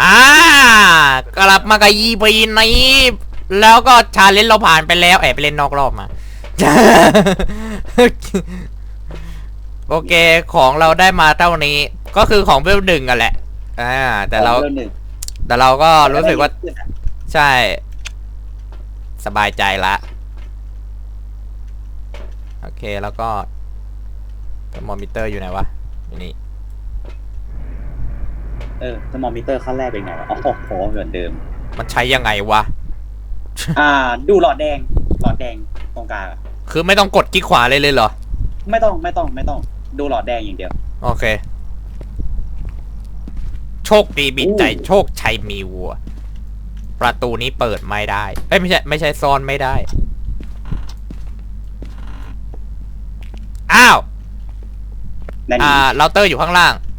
ฮ่ากลับมากับยีปีนี้ แล้วก็ชาเลนจ์เราผ่านไปแล้วแอบไปเล่นนอกรอบมา โอเคของเราได้มาเท่านี้ ก็คือของเวลหนึ่งกันแหละ อ่า แต่เราของหนึ่งแต่เราก็รู้สึกว่า ใช่ สบายใจละ โอเคแล้วก็เทอร์โมมิเตอร์อยู่ไหนวะอยู่นี่ เออสมอลมิเตอร์ขั้นแรกเป็นไงวะอ๋อโอ้โหเหมือนเดิม มันใช้ยังไงวะ อ่า ดูหลอดแดง หลอดแดงตรงกลางอะคือไม่ต้องกดคลิกขวาเลยเลยเหรอ ไม่ต้องไม่ต้องไม่ต้อง ดูหลอดแดงอย่างเดียว โอเค โชคดีบิดใจอู้โชคชัยมีวัว ประตูนี้เปิดไม่ได้ เอ้ยไม่ใช่ไม่ใช่ซ่อนไม่ได้ อ้าว นั่นอ่าเราเตอร์อยู่ข้างล่างโอ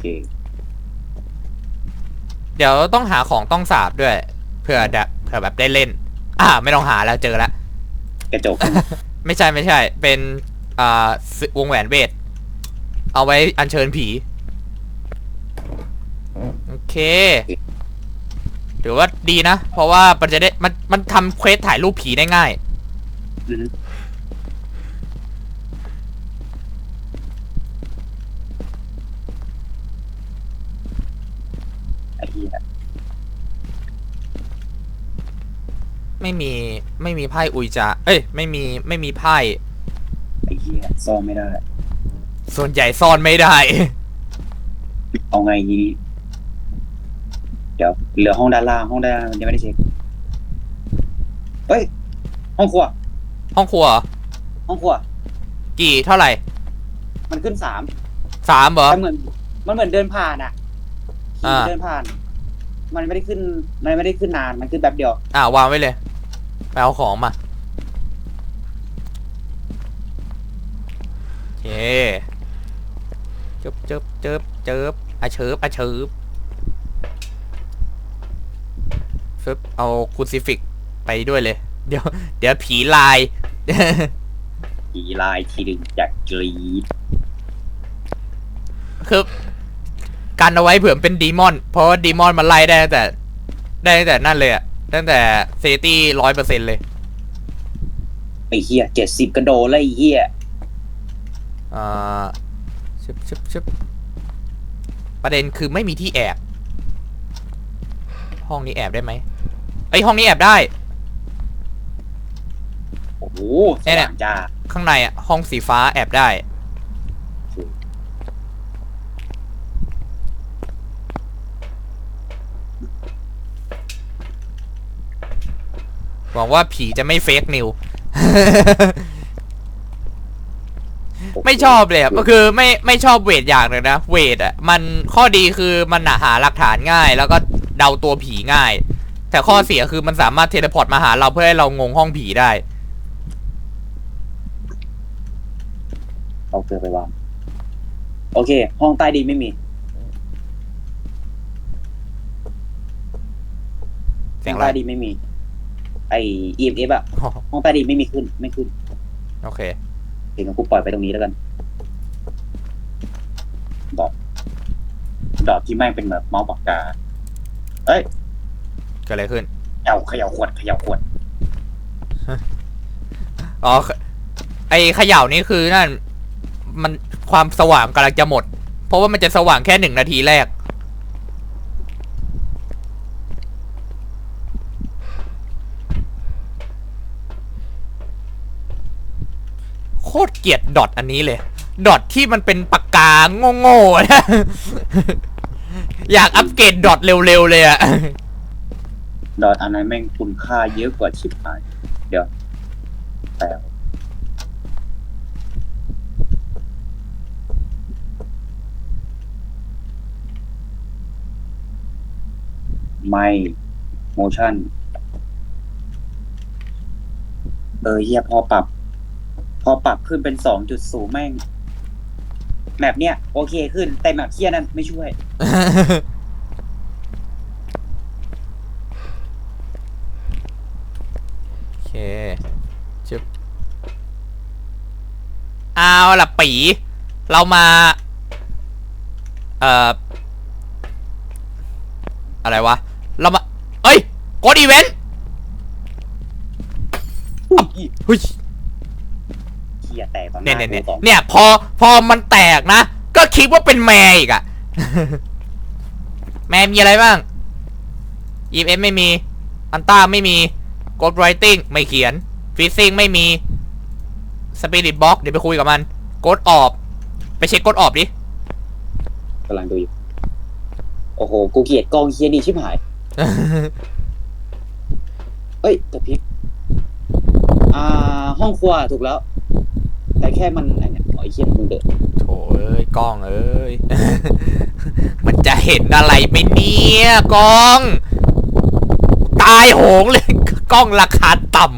เคเดี๋ยวต้องหาของต้องสาบด้วยเพื่อแบบเพื่อแบบได้เล่น อ่า ไม่ต้องหาแล้วเจอแล้ว กระจก ไม่ใช่ไม่ใช่ เป็นอ่าวงแหวนเวท เอาไว้อัญเชิญผี โอเคถือว่าดีนะ เพราะว่ามันจะได้มันมันทำเควสถ่ายรูปผีได้ง่าย อือฮึ ไอ้เหี้ยไม่มีไม่มีไพ่อุยจาเอ้ย ไม่มีไม่มีไพ่ ไอ้เหี้ยซ่อนไม่ได้ ส่วนใหญ่ซ่อนไม่ได้ เอาไงทีนี้เดี๋ยวเหลือห้องด้านล่างห้องด้านล่างยังไม่ได้เช็คเฮ้ย ห้องครัว ห้องครัวเหรอห้องครัว กี่เท่าไหร่มันขึ้นสามสามเหรอแต่เหมือน มันเหมือนเดินผ่านอะ อ่าขี่เดินผ่าน มันไม่ได้ขึ้น มันไม่ได้ขึ้นนาน มันขึ้นแป๊บเดียว อ่าวางไว้เลยไปเอาของมาโอเคจึบจึบจึบจึบอาเชิบอาเชิบฟึบเอาคูซิฟิกไปด้วยเลย เดี๋ยว เดี๋ยวผีลาย ผีลายทีดึงจากกรีดคือ กันเอาไว้เผื่อเป็นดีมอน เพราะว่าดีมอนมันไล่ได้ตั้งแต่ ได้ตั้งแต่นั่นเลยอะตั้งแต่เซตี้ร้อยเปอร์เซ็นเลยไอ้เหี้ยเจ็ดสิบกระโดดเลยไอ้เหี้ยอ่าชึบชึบชึบประเด็นคือไม่มีที่แอบ ห้องนี้แอบได้ไหมไอยห้องนี้แอบได้ โอ้โหสเนี่ยว่างจ้าข้างในอะห้องสีฟ้าแอบได้ หวังว่าผีจะไม่เฟกนิว ไม่ชอบเลยอะก็คือไม่ไม่ชอบเวทอย่างหนึ่งนะ เวทอะ มันข้อดีคือมันน่ะหาหลักฐานง่าย แล้วก็เดาตัวผีง่าย แต่ข้อเสียคือมันสามารถเทเลพอร์ตมาหาเราเพื่อให้เรางงห้องผีได้ เอาเกลือไปวาง โอเค ห้องใต้ดินไม่มี เสียงห้องอะไรใต้ดินไม่มี ไอ EMF อะห้องใต้ดินไม่มีขึ้นไม่ขึ้นโอเคเดี๋ยวกูปล่อยไปตรงนี้แล้วกันดอทดอทที่แม่งเป็นแบบเมาส์ปากกาเอ้ยเกิดอะไรขึ้น เขย่าเขย่าขวดเขย่าขวดอ๋อ ไอเขย่านี่คือนั่น มันความสว่างกำลังจะหมด เพราะว่ามันจะสว่างแค่หนึ่งนาทีแรก โคตรเกลียดดอทอันนี้เลย ดอทที่มันเป็นปากกาโง่ๆนะอยากอัปเกรดดอทเร็วๆเลยอะดอทอันนั้นแม่งคุณค่าเยอะกว่าชิปหายเดี๋ยวแต่ไม่โมชั่น เออเฮียพอปรับ พอปรับขึ้นเป็นสองจุดศูนย์แม่งแมปเนี้ยโอเคขึ้น แต่แมปเฮียนั้นไม่ช่วย โอเคชึบเอาล่ะปี เรามา เอ่อ อะไรวะ เรามา เอ้ยกดอีเวนต์อุ้ยเฮ้ยเฮี ยแตกตอนหเนี่ยน้าเนี่ยเนี่ยกูสองเนี่ยพอพอมันแตกนะ ก็คิดว่าเป็นแมร์อีกอะ แมร์มีอะไรบ้าง EMF ไม่มี อันต้าไม่มี Ghost Writing ไม่เขียน Freezing ไม่มี Spirit Box เดี๋ยวไปคุยกับมัน Ghost Orb ไปเช็ค Ghost Orb ดิ กำลังดูอยู่ โอ้โห กูเกลียดกองเฮียดีชิบหาย เอ้ยแต่พิกอ่า ห้องครัวถูกแล้ว แต่แค่มันไอ้เนี่ยอ๋อไอ้เฮียมึงเดือดโถเอ้ยกล้องเอ้ย มันจะเห็นอะไรไหมเนี่ยกล้อง ตายโหงเลย กล้องราคาต่ำ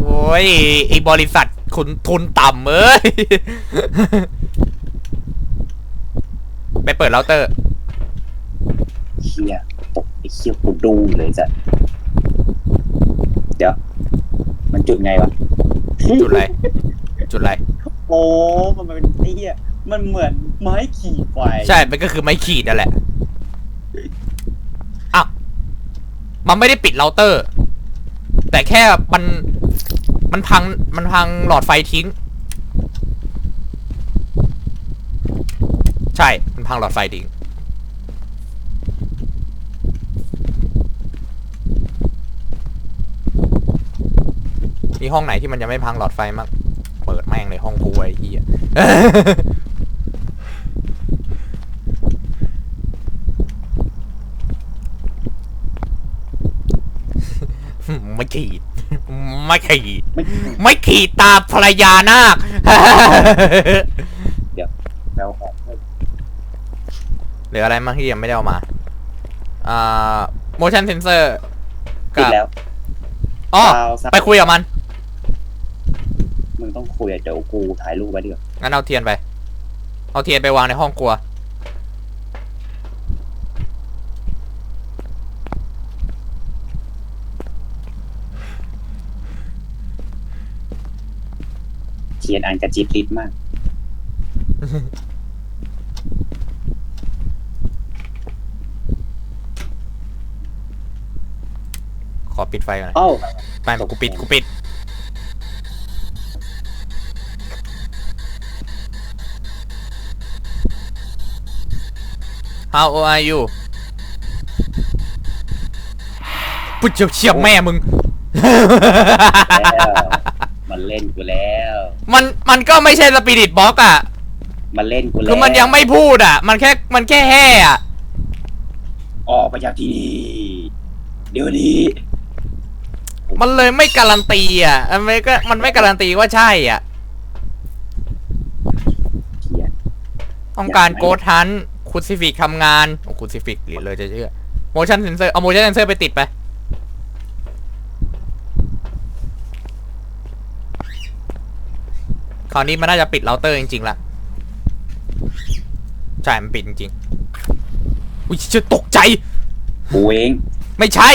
โอ้ยไอบริษัทคุณทุนต่ำเอ้ย ไปเปิดเราเตอร์เฮียตกไอ้เฮียกูดูเลยจ้ะ เดี๋ยว มันจุดไงวะ จุดอะไร จุดอะไร โอ้มันเป็นไอ้เฮียมันเหมือนไม้ขี่ไฟใช่ มันก็คือไม้ขีดนั่นแหละอ้าวมันไม่ได้ปิดเราเตอร์ แต่แค่มัน มันพัง มันพังหลอดไฟทิ้ง ใช่ มันพังหลอดไฟทิ้ง มีห้องไหนที่มันยังไม่พังหลอดไฟมั้งเปิดแม่งเลยห้องกูไอ้เหี้ยไม่ขีด ไม่ขีด ไม่ไม่ขีดตาภรรยานาคแล้วของเหลืออะไรบ้างที่ยังไม่ได้เอามา อ่า motion sensor ติดกับแล้วอ๋อซาวซับไปคุยกับมันมึง ต้องคุยอะเดี๋ยวกูถ่ายรูปไว้เดี๋ยวงั้นเอาเทียนไป เอาเทียนไปวางในห้องครัว เขียนอ่านกระจิบลิดมาก ขอปิดไฟก่อนนะเอ้า ไม่กูปิดกูปิด How old are you ปุ๊บเฉียบเฉียบแม่มึง แล้วมันเล่นกูแล้ว มันมันก็ไม่ใช่สปิริตบ็อกอะมันเล่นกูแล้วคือมันยังไม่พูดอะมันแค่มันแค่แห่อะออกไปจากที่นี่เดี๋ยวนี้ มันเลยไม่การันตีอะมันไม่ก็มันไม่การันตีว่าใช่อะเขียนต้องการอยากไหมโกดทัน คูซิฟิกทำงาน โอ้คูซิฟิกหรือเลยจะเชื่อ motion sensor เอา motion sensor ไปติดไป คราวนี้มันน่าจะปิดเราเตอร์จริงๆละใช่ มันปิดจริงๆอุ้ยจะตกใจ กูเองไม่ใช่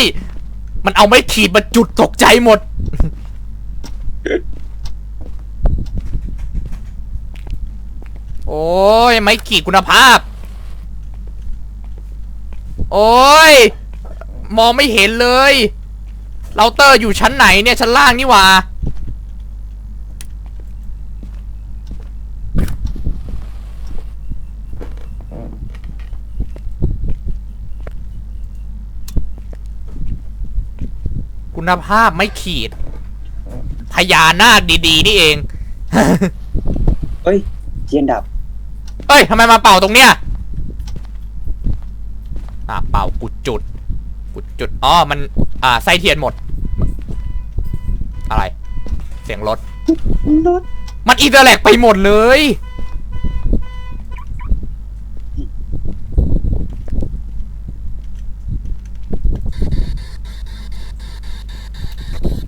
มันเอาไม้ขีดมาจุดตกใจหมด โอ้ย ไม้ขีดคุณภาพ โอ้ย มองไม่เห็นเลย เราเตอร์อยู่ชั้นไหนเนี่ย ชั้นล่างนี่หว่าคุณภาพไม่ขีด พญานาคดีๆ นี่เองเอ้ย เทียนดับ เอ้ยทำไมมาเป่าตรงเนี้ยอะเป่ากุดจุดกุดจุดอ๋อมัน อ่าไส้เทียนหมด อะไร เสียงรถรถมันอีเตอร์แลกไปหมดเลย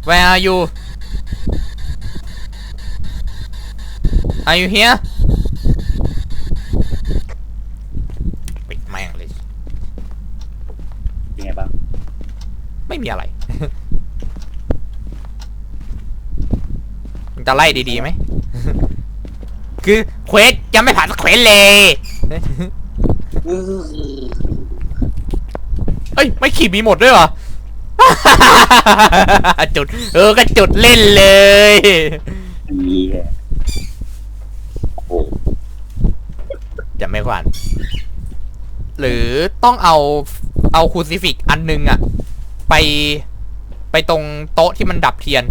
Where are you Are you here ปิดแม่งเลย เป็นไงบ้าง ไม่มีอะไร มึงจะไล่ดีๆไหม คือเควสยังไม่ผ่านสักเควสเลย เอ้ย ไม่ขีดมีหมดด้วยเหรอ จุด เออ ก็จุดเล่นเลยโอ้จะไม่ขวัญหรือต้องเอาเอาคูซิฟิกอันนึงอะ ไปไปตรงโต๊ะที่มันดับเทียน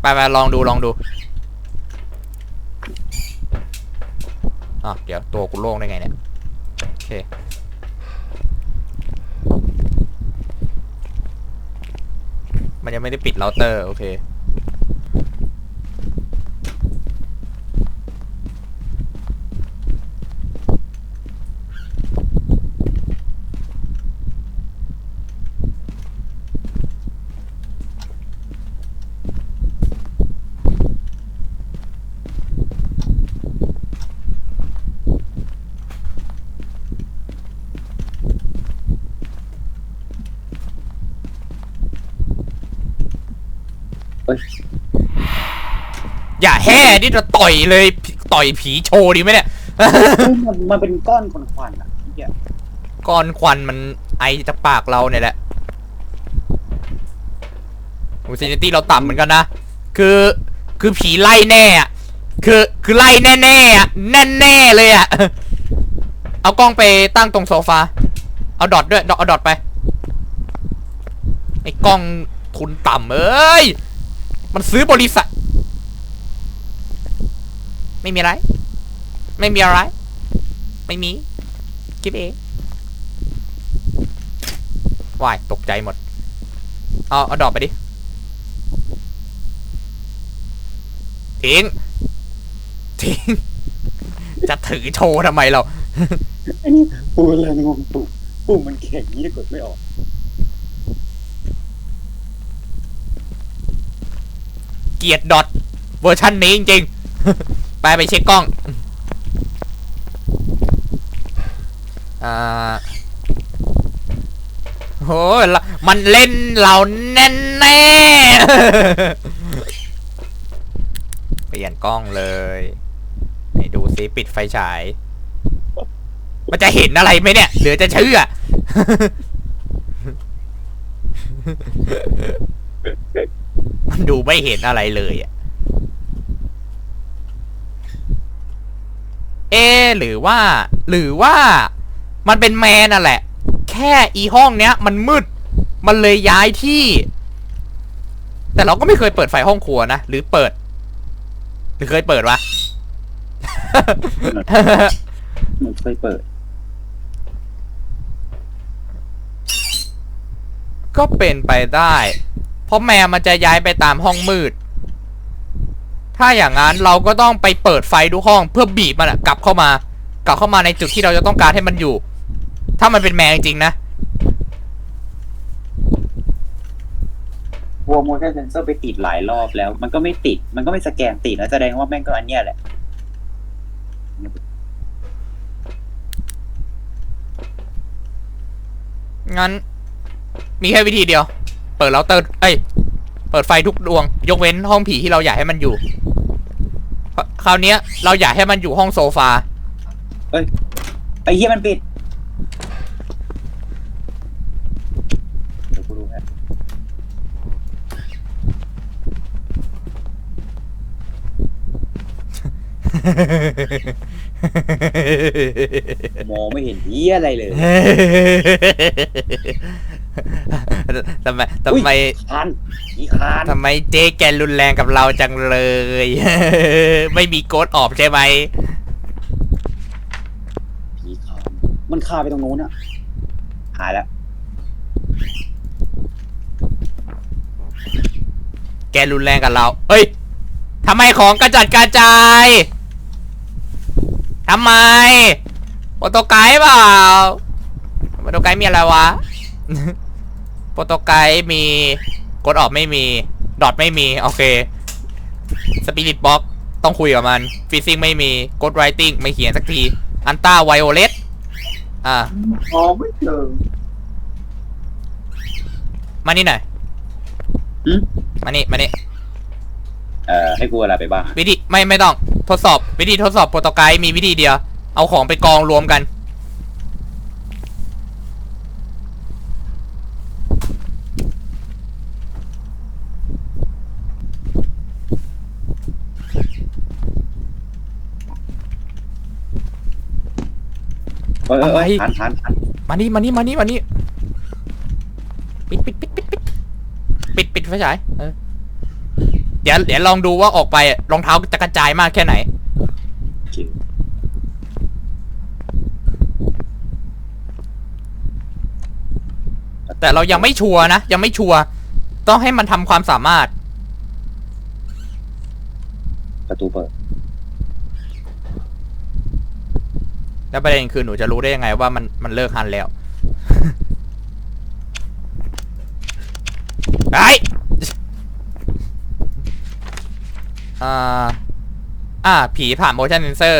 ไปไปลองดูลองดูอะเดี๋ยวตัวกูโล่งได้ไงเนี่ยโอเคมันยังไม่ได้ปิดเราเตอร์ โอเค อย่าแห่นี่จะต่อยเลยต่อยผีโชว์ดีไหมเนี่ยเฮ้ยมันมันเป็นก้อนควันๆอะเหี้ยก้อนควันมันไอจากปากเราเนี่ยแหละโอ้ซินิตี้เราต่ำเหมือนกันนะ คือ คือผีไล่แน่อะคือ คือไล่แน่แน่ๆอะแน่แน่ๆเลยอะเอากล้องไปตั้งตรงโซฟา เอาดอทด้วยเอาดอทไป ไอ้กล้องทุนต่ำเอ้ย มันซื้อบริษัท ไม่มีอะไร ไม่มีอะไร ไม่มีคิดเองวายตกใจหมด เอา เอาดอกไปดิ ทิ้ง ทิ้ง จะถือโชว์ทำไมเราอ้นี่ปูอะไรงงปูปูมันแข็งนี่กดไม่ออก เกียดดอทเวอร์ชันนี้จริงๆ ไปไปเช็คกล้องอ่าโหมันเล่นเราแน่แน่เปลี่ยนกล้องเลยให้ดูซิปิดไฟฉาย มันจะเห็นอะไรไหมเนี่ยหรือจะเชื่อ มันดูไม่เห็นอะไรเลยอะเอะหรือว่า หรือว่ามันเป็นแมนน่ะแหละ แค่อีห้องเนี้ย มันมืด มันเลยย้ายที่ แต่เราก็ไม่เคยเปิดไฟห้องครัวนะ หรือเปิด หรือเคยเปิดวะ มันเคยเปิด ก็เป็นไปได้เพ ราะแมวมันจะย้ายไปตามห้องมืด ถ้าอย่างนั้นเราก็ต้องไปเปิดไฟทุกห้องเพื่อบีบมันอะกลับเข้ามา กลับเข้ามาในจุดที่เราจะต้องการให้มันอยู่ ถ้ามันเป็นแมวจริงๆนะวัวโมชั่นเซนเซอร์ไปติดหลายรอบแล้ว มันก็ไม่ติด มันก็ไม่สแกนติดแล้วแสดงว่าแม่งก็อันเนี้ยแหละ งั้น มีแค่วิธีเดียว เปิดเราเตอร์เอ้ย เปิดไฟทุกดวง ยกเว้นห้องผีที่เราอยากให้มันอยู่ คราวเนี้ยเราอยากให้มันอยู่ห้องโซฟาไอ้เหี้ยมันปิดเดี๋ยวกูดูให้มองไม่เห็นเหี้ยอะไรเลย ทำไมทำไมอุ๊ยคานอีคานทำไมเจ๊แกรุนแรงกับเราจังเลย ไม่มีโกดออกใช่ไหมผีคานมันคาไปตรงนู้นอะหายแล้ว แกรุนแรงกับเราเฮ้ยทำไมของกระจัดกระจายทำไมโปรโตไกด์เปล่าโปรโตไกด์มีอะไรวะ โปรโตไกด์มีกดออกไม่มี ดอทไม่มี โอเคสปิริตบ็อกต้องคุยกับมันฟิซซิ่งไม่มีกดไรติ n งไม่เขียนสักที อันต้าไวโอเลตอ่ามองไม่เจอมานี่หน่อยหืมมานี่มานี่เอ่อให้กูอะไรไปบ้างวิธีไม่ไม่ต้องทดสอบวิธีทดสอบโปรโตไกด์มีวิธีเดียว เอาของไปกองรวมกัน ยเอ้ยเอ้ยอะไรทันทันทันมานี่มานี่มานี่มานี่ปิดปิดปิดปิดปิดปิดปิดไฟฉายเออเดี๋ยวเดี๋ยวลองดูว่าออกไปอะรองเท้าจะกระจายมากแค่ไหนโอเคแต่เรายังไม่ชัวร์นะ ยังไม่ชัวร์ต้องให้มันทำความสามารถ ประตูเปิด แล้วประเด็นคือหนูจะรู้ได้ยังไงว่ามันมันเลิกฮันแล้วไออ่า อ่า ผีผ่าน motion sensor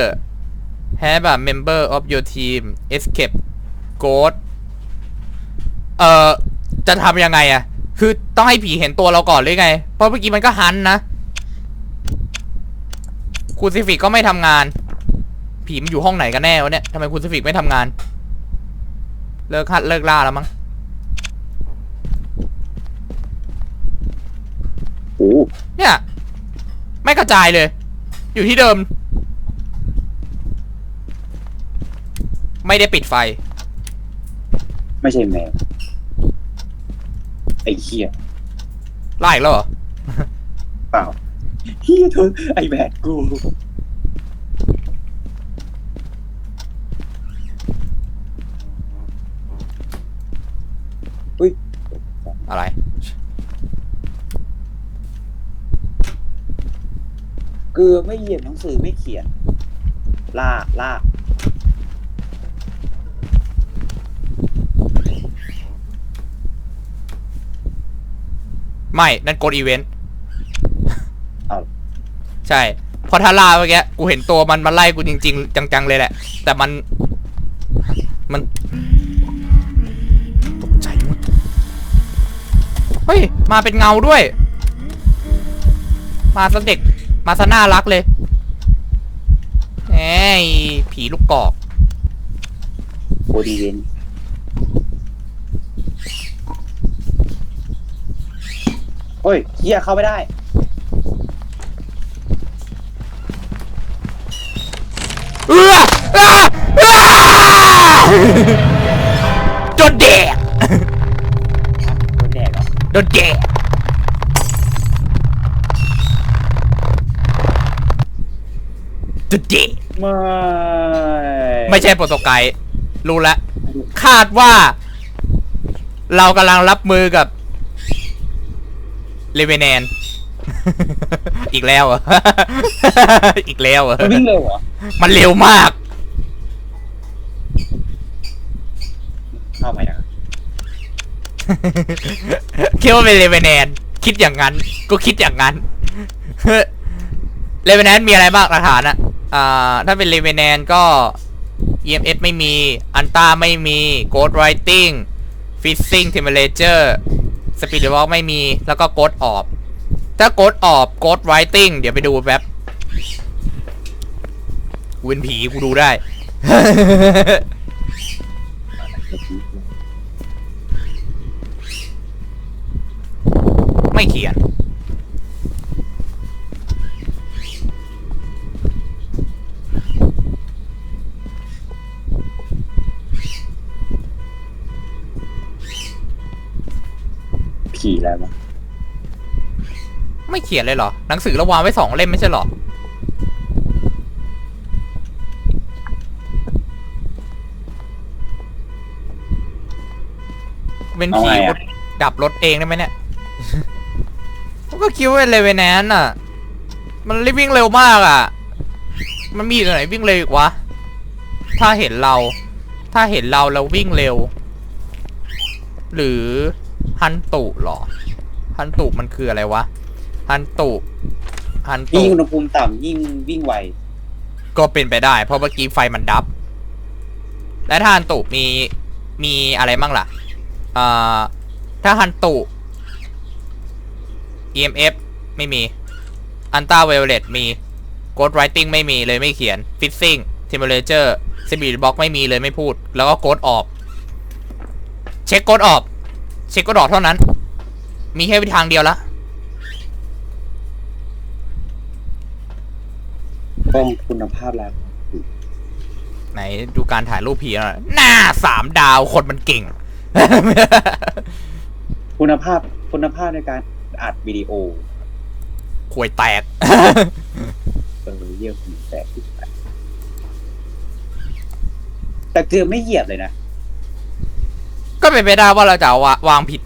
have a member of your team escape ghost เอ่อ จะทำยังไงอะ คือต้องให้ผีเห็นตัวเราก่อนหรือไง เพราะเมื่อกี้มันก็ฮันนะคูซิฟิกก็ไม่ทำงาน ผีมันอยู่ห้องไหนกันแน่วะเนี่ยทำไมคูซิฟิกไม่ทำงาน เลิกคัดเลิกล่าแล้วมั้งโอ้เนี่ย ไม่กระจายเลย อยู่ที่เดิม ไม่ได้ปิดไฟ ไม่ใช่แมวไอ้เหี้ยไล่อีกแล้วเหรอเปล่าเหี้ยเธอไอ้แบดกู อะไรเกือไม่เหยียบหนังสือไม่เขียนล่าล่าไม่ นั่นกดอีเวนต์เอา ใช่เพราะถ้าล่าเมื่อกี้กูเห็นตัวมันมาไล่กูจริง ๆ จังๆเลยแหละ แต่มัน มัน เฮ้ย มาเป็นเงาด้วย มาซะเด็ก มาซะน่ารักเลยแหมผีลูกกอกโอดีเวนเฮ้ยเหี้ยเข้าไม่ได้ เอออ้าอ้าโดนแดกโดนแดดเหรอ โดนแดกโดนแดกไม่ไม่ใช่โปรโตไกด์รู้แล้วคาดว่า เรากำลังรับมือกับเลเวแนน อีกแล้วเหรอ อีกแล้วเหรอ มันวิ่งเร็วเหรอมันเร็วมาก เข้าไปนะ คิดว่าเป็นเลเวนแนนคิดอย่างนั้นก็คิดอย่างนั้นเลเวนแนนมีอะไรบ้างหลักฐานอะอ่าถ้าเป็นเลเวนแนนก็ EMS ไม่มี อันต้าไม่มี Ghost Writing Fishing Temperature Speed Walk ไม่มี แล้วก็ Ghost Orb ถ้า Ghost Orb Ghost Writing เดี๋ยวไปดูแป๊บกูเป็นผีกูดูได้ ไม่เขียนผีแล้วมั้งไม่เขียนเลยเหรอ หนังสือเราวางไว้สองเล่มไม่ใช่เหรอ เป็นเอาผีไงอะดับรถเองได้ไหมเนี่ย ก็คิดว่าเลเวนแนนอะ มันรีบวิ่งเร็วมากอะ มันมีตัวไหนวิ่งเร็วอีกวะ ถ้าเห็นเรา ถ้าเห็นเราแล้ววิ่งเร็ว หรือฮันตุเหรอ ฮันตุมันคืออะไรวะ ฮันตุ ฮันยิ่ตุงอุณหภูมิต่ำยิ่งวิ่งไวก็เป็นไปได้ เพราะเมื่อกี้ไฟมันดับ และถ้าฮันตุมีมีอะไรบ้างล่ะอ่าถ้าฮันตุ EMF ไม่มีอันต้าเวลเลตมี Ghost Writing ไม่มีเลยไม่เขียน Fishing temperature spirit box ไม่มีเลยไม่พูด แล้วก็โกดออก เช็คโกดออก เช็คโกดออกเท่านั้น มีแค่วิธีทางเดียวละกล้องคุณภาพแล้ว ไหนดูการถ่ายรูปผีหน่อยหน้าสามดาวคนมันเก่ง คุณภาพคุณภาพในการ อัดวิดีโอควยแตก เออเยี่ยมแตกที่สุดแต่เกือบไม่เหยียบเลยนะ ก็เป็นไปได้ว่าเราจะเอาวาวางผิด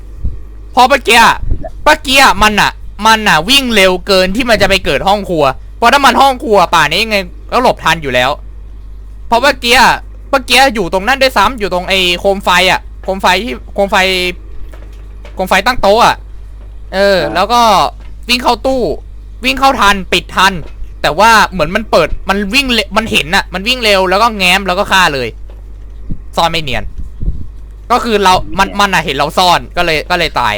เพราะเมื่อกี้อะเมื่อกี้อะมันอะมันอะวิ่งเร็วเกินที่มันจะไปเกิดห้องครัว เพราะถ้ามันห้องครัวป่านนี้ยังไงก็หลบทันอยู่แล้ว เพราะเมื่อกี้อะเมื่อกี้อยู่ตรงนั้นด้วยซ้ำอยู่ตรงไอ้โคมไฟอะโคมไฟที่โคมไฟโคมไฟตั้งโต๊ะอะ เออครับแล้วก็วิ่งเข้าตู้ วิ่งเข้าทันปิดทัน แต่ว่าเหมือนมันเปิดมันวิ่งเร็วมันเห็นอะมันวิ่งเร็วแล้วก็แง้มแล้วก็ฆ่าเลยซ่อนไม่เนียน ก็คือเรา มันมันอะเห็นเราซ่อนก็เลยก็เลยตาย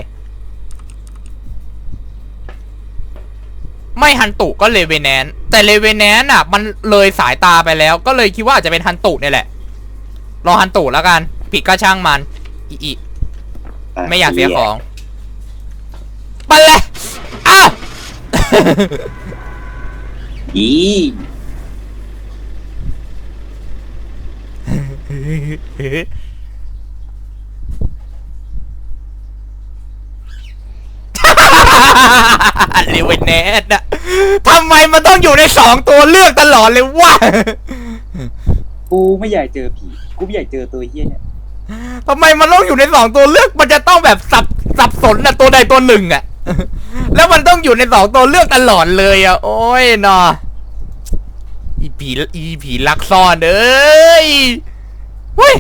ไม่ฮันตุก็เลเวนแนนแต่เลเวนแนนอะมันเลยสายตาไปแล้ว ก็เลยคิดว่าอาจจะเป็นฮันตุเนี่ยแหละรอฮันตุแล้วกัน ผิดก็ช่างมันอีอีะไม่อยากเสียของ อีเลเวนแนนอะทำไมมันต้องอยู่ในสองตัวเลือกตลอดเลยวะ กูไม่อยากเจอผี กูไม่อยากเจอตัวเฮี้ยเนี่ยทำไมมันต้องอยู่ในสองตัวเลือก มันจะต้องแบบสับสับสนอะตัวใดตัวหนึ่งอะ แล้วมันต้องอยู่ในสองตัวเลือกตลอดเลยอะโอ้ยนออีผีอีผีลักซ่อนเอ้ยเฮ้ย